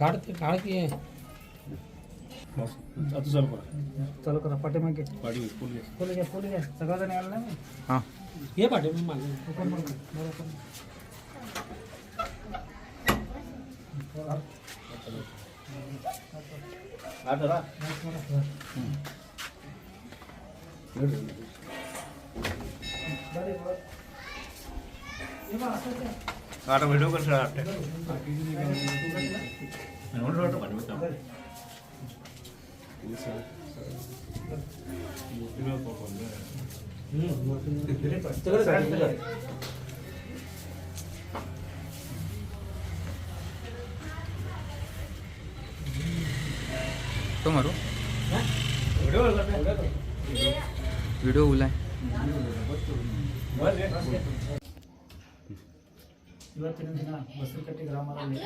काय? काढ की। बस आता चालू करा चालू करा पाठीमागे गाडी फुल घे फुल घ्या फुल घ्या सगळं यायला नाही हाँ? ये पाठे मी मागे। ఆట వీడియో కలిసి ఆటే તમારું વિડીયો ઉલાય ಇವತ್ತಿನ ದಿನ ಬಸರಿಕಟ್ಟಿ ಗ್ರಾಮದಲ್ಲಿ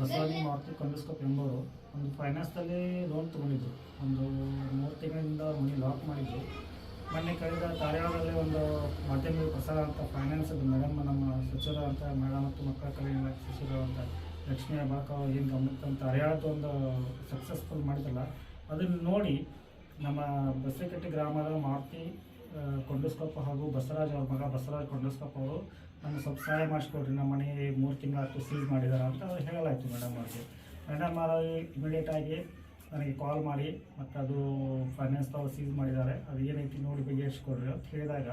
ಬಸವರಾಜ ಮಾರುತಿ ಕಂಡಸ್ಕೋಪ್ ಎಂಬವರು ಒಂದು ಫೈನಾನ್ಸ್ದಲ್ಲಿ ಲೋನ್ ತೊಗೊಂಡಿದ್ರು. ಒಂದು ಮೂರು ತಿಂಗಳಿಂದ ಮನಿ ಲಾಕ್ ಮಾಡಿದ್ರು. ಮೊನ್ನೆ ಕಳೆದ ಕಾರ್ಯಾಲಯದಲ್ಲಿ ಒಂದು ಮಾಧ್ಯಮದ ಪ್ರಸಾರ ಅಂತ ಫೈನಾನ್ಸ್ ಮೇಡಮ್ ನಮ್ಮ ಸಚಿವ ಅಂತ ಮಹಿಳಾ ಮತ್ತು ಮಕ್ಕಳ ಕಲ್ಯಾಣ ಸಚಿವರು ಅಂತ ಲಕ್ಷ್ಮೀ ಅಬಾಕ ಏನು ಗಮನಕ್ಕೆ ಅಂತ ಹರಿಯಾಣದ ಒಂದು ಸಕ್ಸಸ್ಫುಲ್ ಮಾಡಿದ್ರಲ್ಲ ಅದನ್ನು ನೋಡಿ ನಮ್ಮ ಬಸರಿಕಟ್ಟಿ ಗ್ರಾಮದ ಮಾರುತಿ ಕೊಂಡಸ್ಕೊಪ್ಪ ಹಾಗೂ ಬಸವರಾಜ್ ಅವ್ರ ಮಗ ಬಸವರಾಜ್ ಕೊಂಡಸ್ಕೊಪ್ಪ ಅವರು ನಾನು ಸ್ವಲ್ಪ ಸಹಾಯ ಮಾಡಿಸ್ಕೊಡ್ರಿ, ನಮ್ಮ ಮನೆ ಮೂರು ತಿಂಗಳಾಯ್ತು ಸೀಸ್ ಮಾಡಿದ್ದಾರೆ ಅಂತ ಹೇಳಲಾಯ್ತು ಮೇಡಮ್ ಅವ್ರಿಗೆ. ಮೇಡಮ್ ಅವರು ಇಮಿಡಿಯೇಟಾಗಿ ನನಗೆ ಕಾಲ್ ಮಾಡಿ, ಮತ್ತು ಅದು ಫೈನಾನ್ಸ್ದವ್ರು ಸೀಸ್ ಮಾಡಿದ್ದಾರೆ ಅದು ಏನೈತಿ ನೋಡಿ ಬಗೆಹರಿಸ್ಕೊಡ್ರಿ ಅಂತ ಹೇಳಿದಾಗ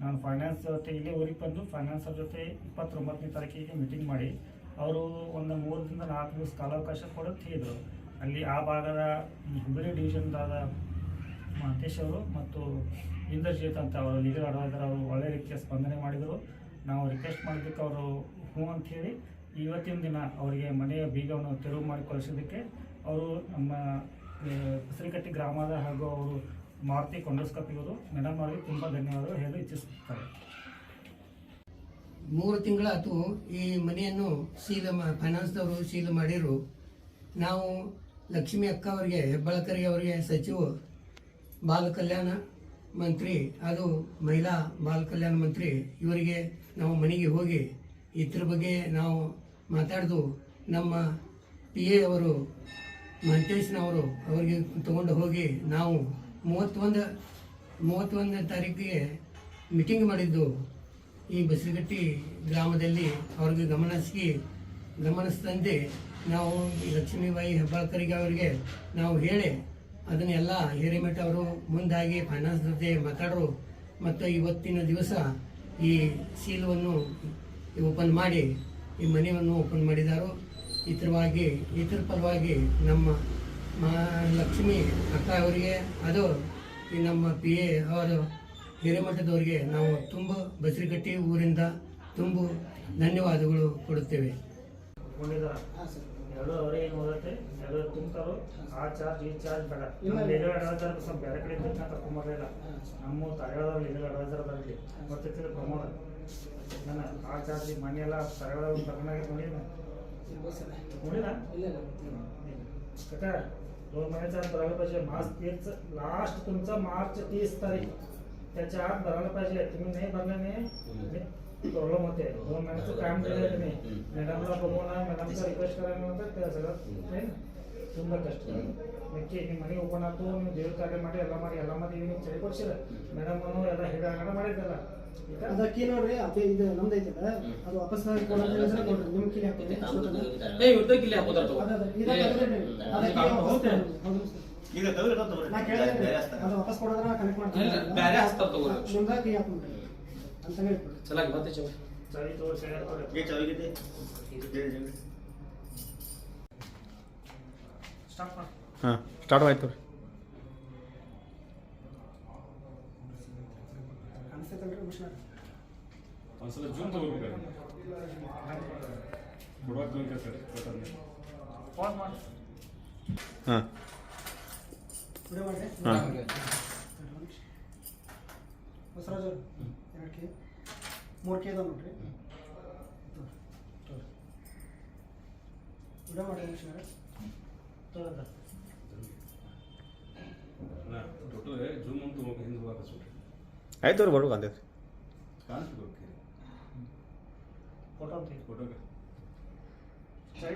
ನಾನು ಫೈನಾನ್ಸ್ ಜೊತೆ ಇಲ್ಲೇ ಊರಿಗೆ ಬಂದು ಫೈನಾನ್ಸರ್ ಜೊತೆ ಇಪ್ಪತ್ತೊಂಬತ್ತನೇ ತಾರೀಕಿಗೆ ಮೀಟಿಂಗ್ ಮಾಡಿ, ಅವರು ಒಂದು ಮೂರರಿಂದ ನಾಲ್ಕು ದಿವಸ ಕಾಲಾವಕಾಶ ಕೊಡೋದು ಹೇಳಿದರು. ಅಲ್ಲಿ ಆ ಭಾಗದ ಹುಬ್ಬಳ್ಳಿ ಡಿವಿಷನ್ದಾದ ಮಹಂತೇಶ್ ಅವರು ಮತ್ತು ಇಂದ್ರಜಿತ್ ಅಂತ ಅವರು ಲೀಗಲ್ ಅಡ್ವೈಸರ್ ಅವರು ಒಳ್ಳೆ ರೀತಿಯ ಸ್ಪಂದನೆ ಮಾಡಿದರು. ನಾವು ರಿಕ್ವೆಸ್ಟ್ ಮಾಡಿದ್ದಕ್ಕೆ ಅವರು ಹ್ಞೂ ಅಂತ ಹೇಳಿ ಇವತ್ತಿನ ದಿನ ಅವರಿಗೆ ಮನೆಯ ಬೀಗವನ್ನು ತೆರವು ಮಾಡಿ ಕಳಿಸೋದಕ್ಕೆ ಅವರು ನಮ್ಮ ಹೆಸರಿಕಟ್ಟಿ ಗ್ರಾಮದ ಹಾಗೂ ಅವರು ಮಾರುತಿ ಕೊಂಡಸ್ಕಪ್ಪಿಯವರು ಮೇಡಮ್ ಅವರಿಗೆ ತುಂಬ ಧನ್ಯವಾದಗಳು. ಹೇಳಲು ಇಚ್ಛಿಸುತ್ತಾರೆ. ಮೂರು ತಿಂಗಳಾತು ಈ ಮನೆಯನ್ನು ಸೀಲ್ ಫೈನಾನ್ಸ್ದವರು ಸೀಲ್ ಮಾಡಿರು. ನಾವು ಲಕ್ಷ್ಮಿ ಅಕ್ಕ ಅವರಿಗೆ ಹೆಬ್ಬಾಳಕರಿಗೆ ಅವರಿಗೆ ಸಚಿವ ಬಾಲ ಕಲ್ಯಾಣ ಮಂತ್ರಿ, ಅದು ಮಹಿಳಾ ಬಾಲ ಕಲ್ಯಾಣ ಮಂತ್ರಿ, ಇವರಿಗೆ ನಾವು ಮನೆಗೆ ಹೋಗಿ ಇದ್ರ ಬಗ್ಗೆ ನಾವು ಮಾತಾಡಿದು ನಮ್ಮ ಪಿ ಎ ಅವರು ಮಹಂತೇಶ್ನವರು ಅವರಿಗೆ ತಗೊಂಡು ಹೋಗಿ ನಾವು ಮೂವತ್ತೊಂದು, ಮೂವತ್ತೊಂದನೇ ತಾರೀಕಿಗೆ ಮೀಟಿಂಗ್ ಮಾಡಿದ್ದು. ಈ ಬಸರಗಟ್ಟಿ ಗ್ರಾಮದಲ್ಲಿ ಅವ್ರಿಗೆ ಗಮನಿಸಿ ಗಮನಿಸಿದಂತೆ ನಾವು ಲಕ್ಷ್ಮೀಬಾಯಿ ಹೆಬ್ಬಾಳ್ಕರಿಗೆ ಅವರಿಗೆ ನಾವು ಹೇಳಿ ಅದನ್ನೆಲ್ಲ ಹಿರೇಮಠ ಅವರು ಮುಂದಾಗಿ ಫೈನಾನ್ಸ್ ಜೊತೆ ಮಾತಾಡರು. ಮತ್ತು ಇವತ್ತಿನ ದಿವಸ ಈ ಸೀಲವನ್ನು ಓಪನ್ ಮಾಡಿ ಈ ಮನೆಯನ್ನು ಓಪನ್ ಮಾಡಿದರು. ಇತರವಾಗಿ ಇತರ ಪರವಾಗಿ ನಮ್ಮ ಮಾ ಲಕ್ಷ್ಮಿ ಅಕ್ಕ ಅವರಿಗೆ ಅದು ಈ ನಮ್ಮ ಪಿ ಎ ಅವರು ಹಿರೇಮಠದವರಿಗೆ ನಾವು ತುಂಬ ಬಸರಿಗಟ್ಟಿ ಊರಿಂದ ತುಂಬ ಧನ್ಯವಾದಗಳು ಕೊಡುತ್ತೇವೆ. ಎರಡು ಅವರೇ ಏನು ಓದತ್ತೆ ಎರಡು ತುಂಬ್ತಾರೋ ಆ ಚಾರ್ಜ್ ಈ ಚಾರ್ಜ್ ಬೇಡ ನಮ್ಮ ಲೀಗಲ್ ಅಡ್ವೈಸರ್ ಸ್ವಲ್ಪ ಬೇರೆ ಕಡೆ ಇದ್ದಕ್ಕೆ ನಾವು ಕರ್ಕೊಂಬರಲಿಲ್ಲ ನಮ್ಮ ತರಗದ ಲೀಗಲ್ ಅಡ್ವೈಸರ್ ಬರಲಿ ಗೊತ್ತಿರ್ತದೆ ಪ್ರಮೋದ ನಾನು ಆ ಚಾರ್ಜ್ ಮನೆ ಎಲ್ಲ ತರಗದ ಒಂದು ತಗೊಂಡಾಗ ನೋಡಿದ ನೋಡಿದ काका दोन महिन्याचा आत भरायला पाहिजे मार्च तीस लास्ट तुमचा मार्च तीस तारीख त्याच्या आत भरायला पाहिजे तुम्ही नाही भरल्याने प्रॉब्लेम होते दोन महिन्याचं काम दिलं तुम्ही मॅडमला बघून मॅडमचा रिक्वेस्ट करायला नंतर ते सगळं नाही ना ತುಂಬ ಕಷ್ಟ ಮೆಕ್ಕಿ ನಿಮ್ಮ ಮನೆ ಓಪನ್ ಆಯ್ತು ನೀವು ದೇವ್ರ ಕಾರ್ಯ ಮಾಡಿ ಎಲ್ಲ ಮಾಡಿ ಎಲ್ಲ ಮಾಡಿ ನೀವು ಚಳಿ ಕೊಡ್ಸಿರ ಮೇಡಮ್ ಎಲ್ಲ ಹಿಡಿದಾಗಣ ಮಾಡಿದ್ದಲ್ಲ ಈಗ ಅದಕ್ಕೆ ನೋಡ್ರಿ ಅದೇ ಇದು ನಮ್ದು ಐತಲ್ಲ ಅದು ವಾಪಸ್ ಕೊಡೋದ್ರೆ ಕೊಡ್ರಿ ನಿಮ್ ಕಿಲಿ ಹಾಕ್ತೀನಿ ಏ ಯುದ್ಧ ಕಿಲ್ಲಿ ಹಾಕೋದಾರ ತಗೋ ಅದ ಅದ ಇದು ತೆಗ್ದ್ರೆ ಅದಕ್ಕೆ ವಾಪಸ್ ಕೊಡ್ರಿ. ಹೌದು ಸರ್. ಈಗ ತೆಗೆದ್ರೆ ತಗೋರಿ ನಾ ಕೇಳಿದ್ರೆ ಅದು ವಾಪಸ್ ಕೊಡೋದ್ರ ಕನೆಕ್ಟ್ ಮಾಡ್ತೀನಿ ಇಲ್ಲ, ಬ್ಯಾರೆ ಹಚ್ತಾರ ತಗೋರಿ. ನಿಮ್ದ ಕೈ ಹಾಕ್ಬಿಡ್ರಿ ಅಂತ ಹೇಳ್ತಾರೆ ಚೆನ್ನಾಗಿ ಮತ್ತೆ ಚೌ ಚಾವಿ ತೋರಿಸಿ ಏ ಸ್ಟಾರ್ಟ್ ಮಾಡಿ. ಹಾಂ ಸ್ಟಾರ್ಟ್ ಆಯ್ತು. ಅನ್ಸತ್ತಲ್ರಿ ಹುಷಾರ್ ಒಂದ್ಸಲ ಜೂಮ್ ಫೋನ್ ಮಾಡಿ. ಹಾಂ. ಮಾಡಿ ಹಾಂ. ಬಸವರಾಜ್ ಎರಡು ಕೆ ಮೂರು ಕೆ ಇದಾವೆ ನೋಡ್ರಿ ವಿಡಿಯೋ ಮಾಡಿ ಮುಗಿಸಿದ್ರೆ ತಗೋದ ಟೋಟಲ್ ಜೂಮ್ ಅಂತ ಹಿಂದೆ ಹೋಗಕ್ಕೆ ಆಯ್ತು ಅವ್ರು ಬರ್ಬೇಕು ಅಂತೈತೆ